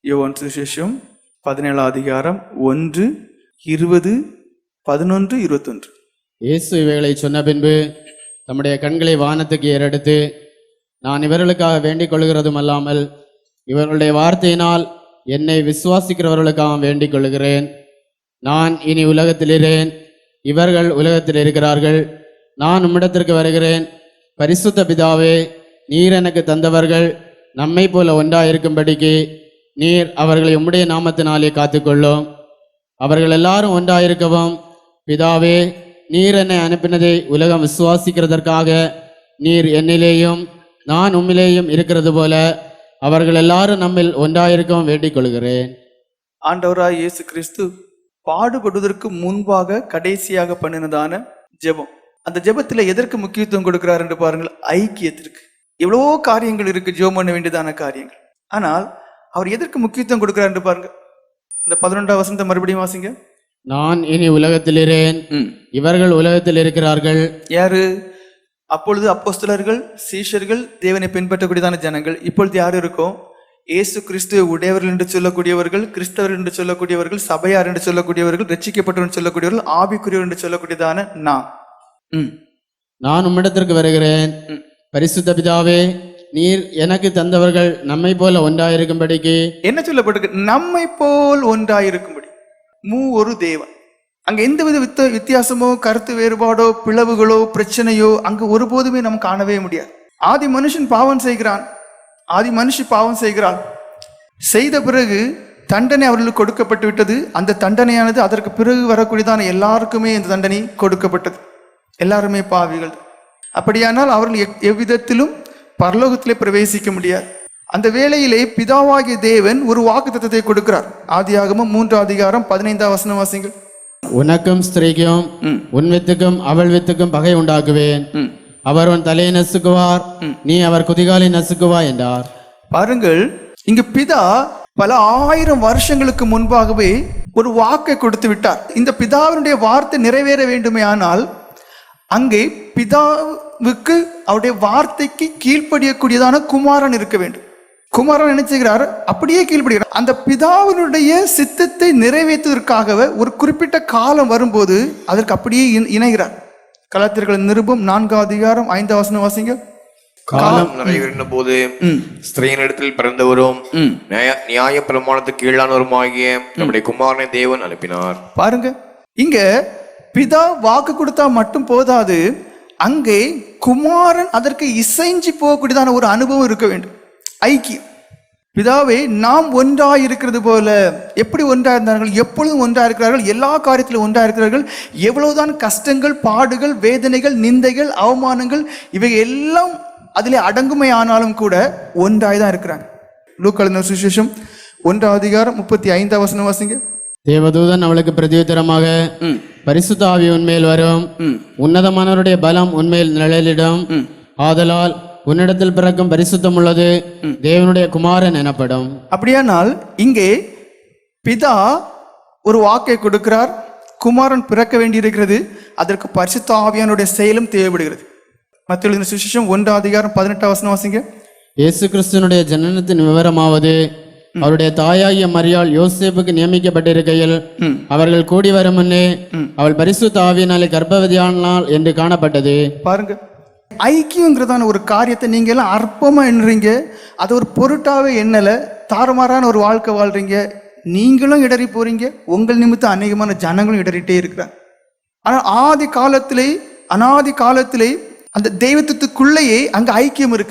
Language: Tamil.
யோவான் சுசேஷம் பதினேழாம் அதிகாரம் ஒன்று இருபது பதினொன்று இருபத்தொன்று. இயேசு இவைகளை சொன்ன பின்பு தம்முடைய கண்களை வானத்துக்கு ஏறெடுத்து நான் இவர்களுக்காக வேண்டிக் கொள்கிறதும் அல்லாமல் இவர்களுடைய வார்த்தையினால் என்னை விசுவாசிக்கிறவர்களுக்காக வேண்டிக் கொள்கிறேன் நான் இனி உலகத்தில் இவர்கள் உலகத்தில் இருக்கிறார்கள். நான் உம்மிடத்திற்கு வருகிறேன். பரிசுத்த பிதாவே நீர் எனக்கு தந்தவர்கள். நம்மை போல ஒன்றாயிருக்கும்படிக்கு நீர் அவர்களை உம்முடைய நாமத்தினாலே காத்துக்கொள்ளும். அவர்கள் எல்லாரும் ஒன்றாயிருக்கவும். பிதாவே நீர் என்னை அனுப்பினதை உலகம் விசுவாசிக்கிறதற்காக நீர் என்னிலேயும் நான் உம்மிலேயும் இருக்கிறது போல அவர்கள் எல்லாரும் நம்மில் ஒன்றாயிருக்கவும் வேண்டிக் கொள்கிறேன் ஆண்டவராய் இயேசு கிறிஸ்து பாடுபடுவதற்கு முன்பாக கடைசியாக பண்ணினதான ஜெபம். அந்த ஜெபத்துல எதற்கு முக்கியத்துவம் கொடுக்கிறார் என்று பாருங்கள் ஐக்கியத்திற்கு. எவ்வளவோ காரியங்கள் இருக்கு ஜெபம் பண்ண வேண்டியதான காரியங்கள். ஆனால் அவர் எதற்கு முக்கியத்துவம் கொடுக்கிறார் பாருங்க. இந்த பதினொன்றாம் வசனத்தை மறுபடியும் வாசிங்க. நான் இனி உலகத்தில் இரேன். இவர்கள் உலகத்தில் இருக்கிறார்கள். யாரு? அப்பொழுது அப்போஸ்தலர்கள் சீஷர்கள் தேவனை பின்பற்றக்கூடியதான ஜனங்கள். இப்பொழுது யார் இருக்கோம் இயேசு கிறிஸ்துவை உடையவர்கள் என்று சொல்லக்கூடியவர்கள் கிறிஸ்தவர்கள் என்று சொல்லக்கூடியவர்கள் சபையார் என்று சொல்லக்கூடியவர்கள் ரட்சிக்கப்பட்டவர் சொல்லக்கூடியவர்கள் ஆவிக்குரியவர் என்று சொல்லக்கூடியதான ம். நான் உம்மிடத்திற்கு வருகிறேன். பரிசுத்த பிதாவே நீர் எனக்கு தந்தவர்கள் நம்மை போல ஒன்றாயிருக்கும்படிக்கு. என்ன சொல்லப்பட்டிருக்கு? நம்மை போல் ஒன்றாயிருக்கும்படி. மூ ஒரு தேவன். அங்க எந்தவித வித்த வித்தியாசமோ கருத்து வேறுபாடோ பிளவுகளோ பிரச்சனையோ அங்க ஒருபோதுமே நம்ம காணவே முடியாது. ஆதி மனுஷன் பாவம் செய்கிறான். ஆதி மனுஷி பாவம் செய்கிறான் செய்த பிறகு தண்டனை அவர்களுக்கு கொடுக்கப்பட்டு விட்டது. அந்த தண்டனையானது அதற்கு பிறகு வரக்கூடியதான எல்லாருக்குமே இந்த தண்டனை கொடுக்கப்பட்டது. எல்லாருமே பாவிகள். அப்படியானால் அவர்கள் எக்- எவ்விதத்திலும் பரலோகத்திலே பிரவேசிக்க முடியாது. அந்த வேளையிலே பிதாவாகிய தேவன் ஒரு வாக்குத்தத்தத்தை கொடுக்கிறார். ஆதியாகமம் மூன்று அதிகாரம் பதினைந்தாம் வசனம் வாசிங்கள் உனக்கும் ஸ்திரீக்கும். உன் வித்துக்கும் அவள் வித்துக்கும் பகை உண்டாக்குவேன். அவர் உன் தலையை நசுக்குவார். நீ அவர் குதிகாலை நசுக்குவா என்றார். பாருங்கள் இங்கு பிதா பல ஆயிரம் வருஷங்களுக்கு முன்பாகவே ஒரு வாக்கை கொடுத்து விட்டார். இந்த பிதாவினுடைய வார்த்தை நிறைவேற வேண்டுமே ஆனால் அங்கே பிதாவுக்கு அவருடைய வார்த்தைக்கு கீழ்ப்படியக்கூடியதான குமாரன் இருக்க வேண்டும். குமாரன் என்ன செய்கிறார்? அப்படியே கீழ்ப்படுகிறார் அந்த பிதாவினுடைய சித்தத்தை நிறைவேற்றுவதற்காகவே ஒரு குறிப்பிட்ட காலம் வரும்போது அதற்கு அப்படியே இணை- இணைகிறார். கலாத்திரர்கள் நிருபம் நான்காம் அதிகாரம் ஐந்தாம் வசனம் வாசிங்க. காலம் நிறைவேறின போது ஸ்திரீனிடத்தில் பிறந்தவரும் நியாய நியாய பிரமாணத்துக்கு கீழானவருமாகிய நம்முடைய குமாரனை தேவன் அனுப்பினார். பாருங்க. இங்க பிதா வாக்கு கொடுத்தா மட்டும் போதாது அங்கே குமாரன் அதற்கு இசைஞ்சு போகக்கூடியதான ஒரு அனுபவம் இருக்க வேண்டும். ஐக்கியம். பிதாவே நாம் ஒன்றா இருக்கிறது போல எப்படி ஒன்றா இருந்தார்கள் எப்பொழுதும் ஒன்றா இருக்கிறார்கள் எல்லா காரியத்திலும் ஒன்றா இருக்கிறார்கள் எவ்வளவுதான் கஷ்டங்கள் பாடுகள் வேதனைகள் நிந்தைகள் அவமானங்கள் இவை எல்லாம் அதிலே அடங்குமை ஆனாலும் கூட ஒன்றாய் தான் இருக்கிறாங்க லூக்கழுந்த சுவிசேஷம் ஒன்றாம் அதிகாரம் முப்பத்தி ஐந்தாம் வசனம் வாசிங்க. தேவதூதன் அவளுக்கு பிரதியுத்தரமாக பரிசுத்த ஆவி உன்மேல் வரும். உன்னதமானவருடைய பலம் உன்மேல் நிழலிடும். ஆதலால் உன்னிடத்தில் பிறக்கும் பரிசுத்தம் உள்ளது தேவனுடைய குமாரன் எனப்படும். அப்படியானால் இங்கே பிதா ஒரு வாக்கை கொடுக்கிறார். குமாரன் பிறக்க வேண்டியிருக்கிறது. அதற்கு பரிசுத்த ஆவியானுடைய செயலும் தேவைப்படுகிறது. மத்திய சுவிசேஷம் ஒன்றாம் அதிகாரம் பதினெட்டாம் வசனம் வாசிங்க. இயேசு கிறிஸ்துனுடைய ஜனனத்தின் விவரமாவது. அவருடைய தாயாகிய மரியாள் யோசேப்புக்கு நியமிக்கப்பட்டிருக்கையில் அவர்கள் கூடி வரும் முன்னே அவள் பரிசுத்த ஆவியினாலே கர்ப்பவதியானாள் என்று காணப்பட்டது. பாருங்க. ஐக்கியங்கிறதான ஒரு காரியத்தை நீங்க எல்லாம் அற்பமா எண்ணுறீங்க. அது ஒரு பொருட்டாவே எண்ணல. தாறுமாறான ஒரு வாழ்க்கை வாழ்றீங்க. நீங்களும் இடறி போறீங்க. உங்கள் நிமித்தம் அநேகமான ஜனங்களும் இடறிட்டே இருக்கிறாங்க. ஆனால் ஆதி காலத்திலே அனாதி காலத்திலே அந்த தெய்வத்துக்குள்ளேயே அங்க ஐக்கியம் இருக்கு.